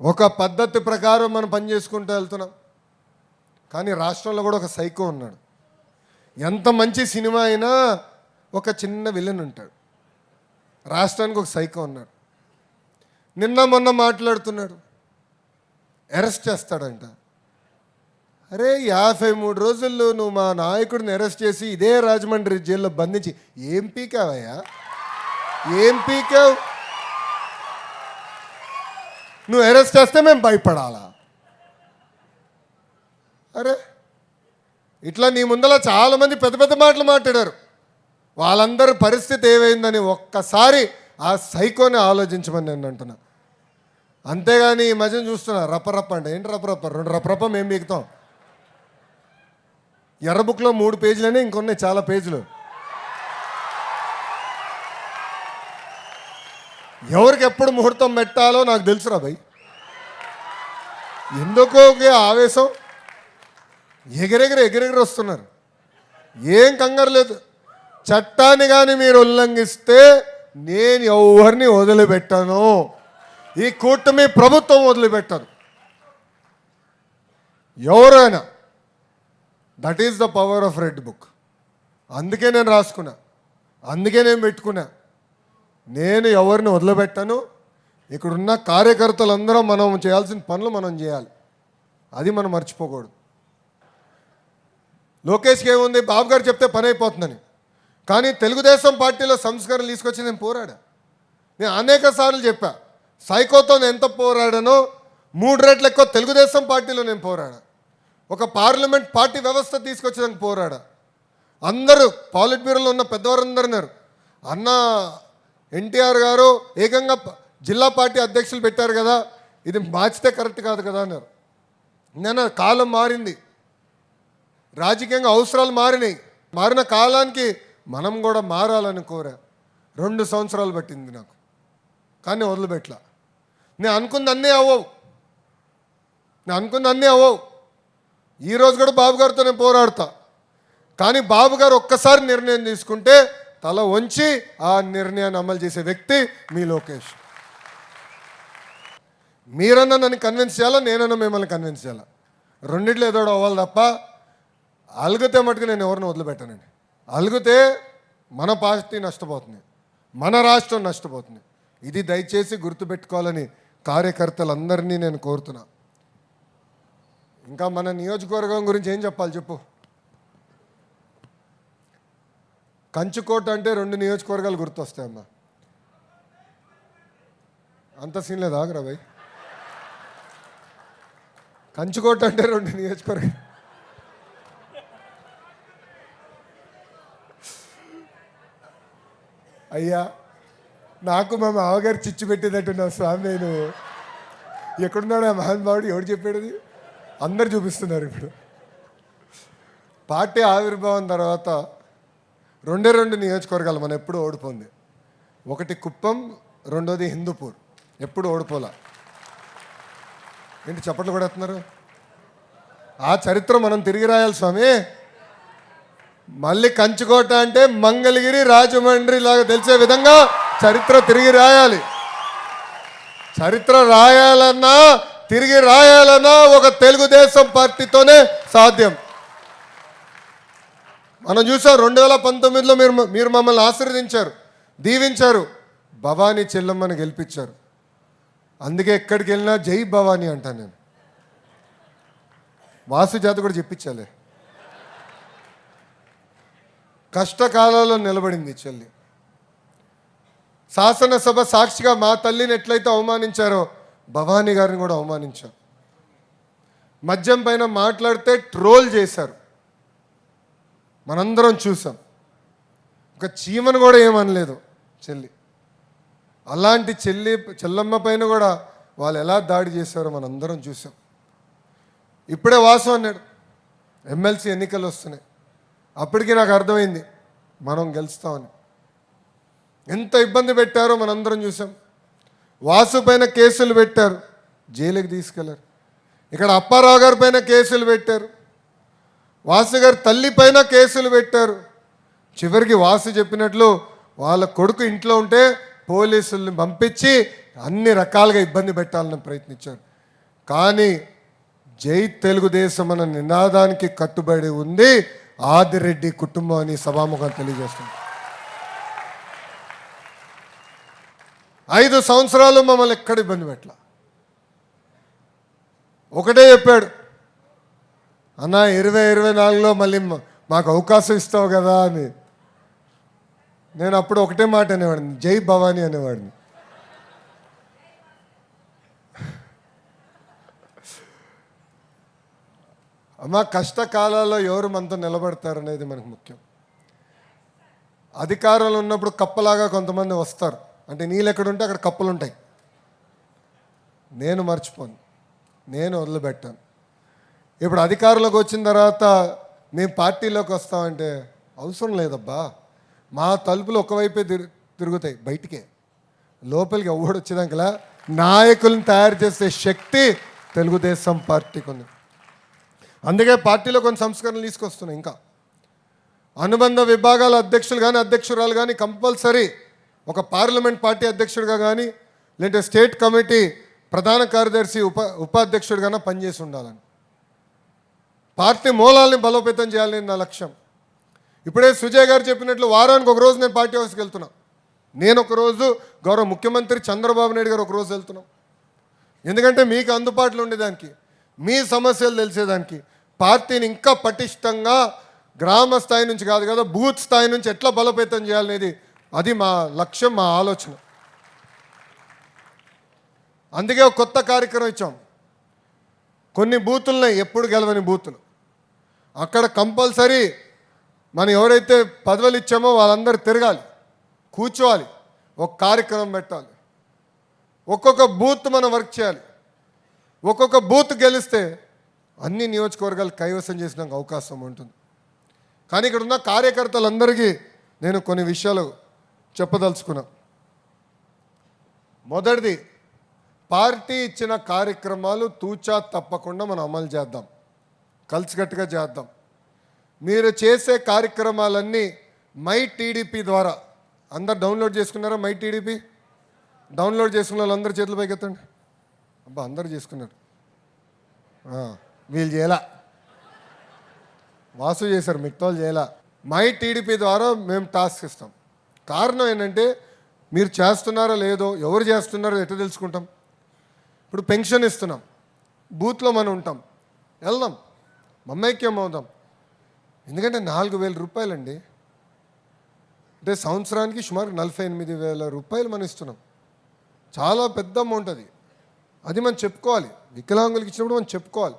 ఒక పద్ధతి ప్రకారం మనం పని చేసుకుంటూ వెళ్తున్నాం. కానీ రాష్ట్రంలో కూడా ఒక సైకో ఉన్నాడు. ఎంత మంచి సినిమా అయినా ఒక చిన్న విలన్ ఉంటాడు. రాష్ట్రానికి ఒక సైకో ఉన్నాడు. నిన్న మొన్న మాట్లాడుతున్నాడు. అరెస్ట్ చేస్తాడంట. అరే యాభై మూడు రోజుల్లో నువ్వు మా నాయకుడిని అరెస్ట్ చేసి ఇదే రాజమండ్రి జైల్లో బంధించి ఏం పీకావయ్యా? ఏం పీకావు? నువ్వు అరెస్ట్ చేస్తే మేము భయపడాలా? అరే ఇట్లా నీ ముందర చాలామంది పెద్ద పెద్ద మాటలు మాట్లాడారు. వాళ్ళందరి పరిస్థితి ఏమైందని ఒక్కసారి ఆ సైకోని ఆలోచించమని నేను అంటున్నా. అంతేగాని ఈ మధ్యన చూస్తున్నా రపరప్ప అంటే ఏంటి రపరప్ప రెండు రపరప్ప మేము మిగుతాం. ఎర్ర బుక్లో మూడు పేజీలనే ఇంకొన్నాయి చాలా పేజీలు. ఎవరికి ఎప్పుడు ముహూర్తం పెట్టాలో నాకు తెలుసురా భయ్. ఎందుకో ఆవేశం? ఎగిరెగిరి ఎగిరెగిరి వస్తున్నారు. ఏం కంగారు లేదు. చట్టాన్ని కానీ మీరు ఉల్లంఘిస్తే నేను ఎవరిని వదిలిపెట్టాను. ఈ కూటమి ప్రభుత్వం వదిలిపెట్టదు. ఎవరైనా that is the power of red book అందుకే నేను రాసుకున్నా. అందుకే నేను పెట్టుకున్నా. నేను ఎవరిని వదిలిపెట్టాను? ఇక్కడున్న కార్యకర్తలందరం మనం చేయాల్సిన పనులు మనం చేయాలి. అది మనం మర్చిపోకూడదు. లోకేష్కి ఏముంది? బాబు గారు చెప్తే పని అయిపోతుందని. కానీ తెలుగుదేశం పార్టీలో సంస్కరణలు తీసుకొచ్చి నేను పోరాడా? నేను అనేక సార్లు చెప్పా సైకోతో నేను ఎంత పోరాడానో మూడు రెట్లు ఎక్కువ తెలుగుదేశం పార్టీలో నేను పోరాడా? ఒక పార్లమెంట్ పార్టీ వ్యవస్థ తీసుకొచ్చేదానికి పోరాడా? అందరూ పాలిట్ బ్యూరోలో ఉన్న పెద్దవారు ఉన్నారు. అన్న ఎన్టీఆర్ గారు ఏకంగా జిల్లా పార్టీ అధ్యక్షులు పెట్టారు కదా ఇది మార్చితే కరెక్ట్ కాదు కదా అన్నారు. నేను కాలం మారింది. రాజకీయంగా అవసరాలు మారినాయి. మారిన కాలానికి మనం కూడా మారాలని కోరా. రెండు సంవత్సరాలు పట్టింది నాకు. కానీ వదిలిపెట్టలా. నేను అనుకుంది అన్నీ అవ్వవు. నేను అనుకుంది అన్నీ అవ్వవు ఈరోజు కూడా బాబు గారితో నేను పోరాడతా. కానీ బాబు గారు ఒక్కసారి నిర్ణయం తీసుకుంటే తల వంచి ఆ నిర్ణయాన్ని అమలు చేసే వ్యక్తి మీ లోకేష్. మీరన్నా నన్ను కన్విన్స్ చేయాలా? నేనన్నా మిమ్మల్ని కన్విన్స్ చేయాలా? రెండిట్లో ఏదో అవ్వాలి తప్ప అలుగుతే మటుకు నేను ఎవరిని వదిలిపెట్టానండి. అలుగుతే మన పార్టీ నష్టపోతుంది. మన రాష్ట్రం నష్టపోతుంది. ఇది దయచేసి గుర్తుపెట్టుకోవాలని కార్యకర్తలందరినీ నేను కోరుతున్నా. ఇంకా మన నియోజకవర్గం గురించి ఏం చెప్పాలి చెప్పు? కంచుకోట అంటే రెండు నియోజకవర్గాలు గుర్తొస్తాయమ్మా. అంత సీన్ లేదా ఆగరా కంచుకోట అంటే రెండు నియోజకవర్గం అయ్యా నాకు మా మామగారు చిచ్చు పెట్టేటట్టున్నావు స్వామి నేను ఎక్కడున్నాడు ఆ మహానుభావుడు ఎవడు చెప్పాడు అందరు చూపిస్తున్నారు ఇప్పుడు. పార్టీ ఆవిర్భావం తర్వాత రెండే రెండు నియోజకవర్గాలు మనం ఎప్పుడు ఓడిపోంది. ఒకటి కుప్పం రెండోది హిందూపూర్. ఎప్పుడు ఓడిపోలా? ఏంటి చప్పట్లు కొడుతున్నారు ఆ చరిత్ర మనం తిరిగి రాయాలి స్వామి. మళ్ళీ కంచుకోట అంటే మంగళగిరి రాజమండ్రి లాగా తెలిసే విధంగా చరిత్ర తిరిగి రాయాలి. చరిత్ర రాయాలన్నా తిరిగి రాయాలన్నా ఒక తెలుగుదేశం పార్టీతోనే సాధ్యం. మనం చూసాం రెండు వేల పంతొమ్మిదిలో మీరు మీరు మమ్మల్ని ఆశీర్వదించారు దీవించారు. భవానీ చెల్లమ్మని గెలిపించారు. అందుకే ఎక్కడికి వెళ్ళినా జై భవానీ అంటాను నేను. వాసు జాత కూడా చెప్పించాలే. కష్టకాలంలో నిలబడింది చెల్లి. శాసనసభ సాక్షిగా మా తల్లిని ఎట్లయితే అవమానించారో భవానీ గారిని కూడా అవమానించారు మద్యం పైన మాట్లాడితే ట్రోల్ చేశారు. మనందరం చూసాం. ఒక చీమను కూడా ఏమనలేదు చెల్లి. అలాంటి చెల్లి చెల్లమ్మ పైన కూడా వాళ్ళు ఎలా దాడి చేశారో మనందరం చూసాం. ఇప్పుడే వాసు అన్నాడు ఎమ్మెల్సీ ఎన్నికలు వస్తున్నాయి. అప్పటికి నాకు అర్థమైంది మనం గెలుస్తామని. ఎంత ఇబ్బంది పెట్టారో మనందరం చూసాం. వాసు పైన కేసులు పెట్టారు జైలుకి తీసుకెళ్ళారు. ఇక్కడ అప్పారావు గారి పైన కేసులు పెట్టారు. వాసు గారి తల్లి పైన కేసులు పెట్టారు. చివరికి వాసు చెప్పినట్లు వాళ్ళ కొడుకు ఇంట్లో ఉంటే పోలీసుల్ని పంపించి అన్ని రకాలుగా ఇబ్బంది పెట్టాలని ప్రయత్నించారు. కానీ జై తెలుగుదేశం అన్న నినాదానికి కట్టుబడి ఉంది. ఆదిరెడ్డి కుటుంబం అని సభాముఖం తెలియజేస్తుంది. ఐదు సంవత్సరాలు మమ్మల్ని ఎక్కడ ఇబ్బంది పెట్టల? ఒకటే చెప్పాడు అన్న ఇరవై ఇరవై నాలుగులో మళ్ళీ మాకు అవకాశం ఇస్తావు కదా అని. నేను అప్పుడు ఒకటే మాట అనేవాడిని జై భవానీ అనేవాడిని. అమ్మ కష్టకాలాల్లో ఎవరు మనతో నిలబడతారు అనేది మనకు ముఖ్యం. అధికారంలో ఉన్నప్పుడు కప్పలాగా కొంతమంది వస్తారు. అంటే నీళ్ళు ఎక్కడ ఉంటే అక్కడ కప్పలు ఉంటాయి నేను మర్చిపోను. నేను వదిలిపెట్టాను. ఇప్పుడు అధికారంలోకి వచ్చిన తర్వాత మేము పార్టీలోకి వస్తామంటే అవసరం లేదబ్బా. మా తలుపులు ఒకవైపే తిరు తిరుగుతాయి బయటికే. లోపలికి ఎవడు వచ్చేదాకలా నాయకులను తయారు చేసే శక్తి తెలుగుదేశం పార్టీకి ఉంది. అందుకే పార్టీలో కొన్ని సంస్కరణలు తీసుకొస్తున్నాయి ఇంకా. అనుబంధ విభాగాల అధ్యక్షులు కానీ అధ్యక్షురాలు కానీ కంపల్సరీ ఒక పార్లమెంట్ పార్టీ అధ్యక్షుడిగా కానీ లేదంటే స్టేట్ కమిటీ ప్రధాన కార్యదర్శి ఉప ఉపాధ్యక్షుడిగానే పనిచేసి ఉండాలని. పార్టీ మూలాల్ని బలోపేతం చేయాలని నా లక్ష్యం. ఇప్పుడే సుజయ్ గారు చెప్పినట్లు వారానికి ఒక రోజు నేను పార్టీ హౌస్కి వెళ్తున్నా. నేను ఒక రోజు గౌరవ ముఖ్యమంత్రి చంద్రబాబు నాయుడు గారు ఒక రోజు వెళ్తున్నాం. ఎందుకంటే మీకు అందుబాటులో ఉండేదానికి మీ సమస్యలు తెలిసేదానికి పార్టీని ఇంకా పటిష్టంగా గ్రామ స్థాయి నుంచి కాదు కదా బూత్ స్థాయి నుంచి ఎట్లా బలోపేతం చేయాలనేది అది మా లక్ష్యం మా ఆలోచన. అందుకే ఒక కొత్త కార్యక్రమం ఇచ్చాం. కొన్ని బూతులున్నాయి ఎప్పుడు గెలవని బూతులు. అక్కడ కంపల్సరీ మనం ఎవరైతే పదవులు ఇచ్చామో వాళ్ళందరూ తిరగాలి కూర్చోవాలి ఒక కార్యక్రమం పెట్టాలి. ఒక్కొక్క బూత్ మనం వర్క్ చేయాలి. ఒక్కొక్క బూత్ గెలిస్తే అన్ని నియోజకవర్గాలు కైవసం చేసిన అవకాశం ఉంటుంది. కానీ ఇక్కడ ఉన్న కార్యకర్తలందరికీ నేను కొన్ని విషయాలు చెప్పదలుచుకున్నా. మొదటిది పార్టీ ఇచ్చిన కార్యక్రమాలు తూచా తప్పకుండా మనం అమలు చేద్దాం. కలిసికట్టుగా చేద్దాం. మీరు చేసే కార్యక్రమాలన్నీ మై టీడీపీ ద్వారా. అందరు డౌన్లోడ్ చేసుకున్నారా మై టీడీపీ? డౌన్లోడ్ చేసుకున్న వాళ్ళు అందరు చేతులు పైకి ఎత్తండి. అబ్బా అందరు చేసుకున్నారు. వీళ్ళు చేయాల. వాసు చేశారు మిగతా వాళ్ళు మై టీడీపీ ద్వారా మేము టాస్క్ ఇస్తాం. కారణం ఏంటంటే మీరు చేస్తున్నారో లేదో ఎవరు చేస్తున్నారో ఎట్లా తెలుసుకుంటాం? ఇప్పుడు పెన్షన్ ఇస్తున్నాం. బూత్లో మనం ఉంటాం. వెళ్దాం. మమ్మైక్యం అవుదాం? ఎందుకంటే నాలుగు వేల రూపాయలండి. అంటే సంవత్సరానికి సుమారు నలభై ఎనిమిది వేల రూపాయలు మనం ఇస్తున్నాం. చాలా పెద్ద అమౌంట్ అది. అది మనం చెప్పుకోవాలి. వికలాంగులకి ఇచ్చినప్పుడు మనం చెప్పుకోవాలి.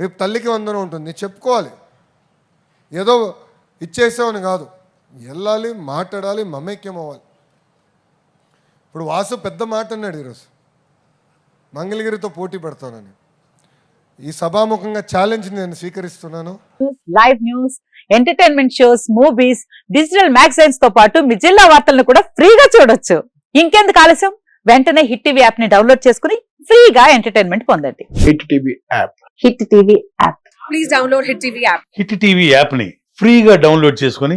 రేపు తల్లికి వందనం ఉంటుంది చెప్పుకోవాలి. ఏదో ఇచ్చేసామని కాదు. వెళ్ళాలి మాట్లాడాలి మమైక్యం అవ్వాలి. ఇప్పుడు వాసు పెద్ద మాట అన్నాడు ఈరోజు. మంగళగిరితో పోటీ పెడతానని. ఈ సభాముఖంగా ఛాలెంజ్ నేను స్వీకరిస్తున్నాను. Live news entertainment shows movies digital మ్యాగజైన్స్తో పాటు మీ జిల్లా వార్తలను కూడా ఫ్రీగా చూడొచ్చు. ఇంకెందుకు ఆలస్యం? వెంటనే హిట్ టీవీ యాప్ని డౌన్లోడ్ చేసుకుని ఫ్రీగా ఎంటర్టైన్మెంట్ పొందండి. Hit TV app hit TV app please download Hit TV app. Hit TV యాప్ని ఫ్రీగా డౌన్లోడ్ చేసుకొని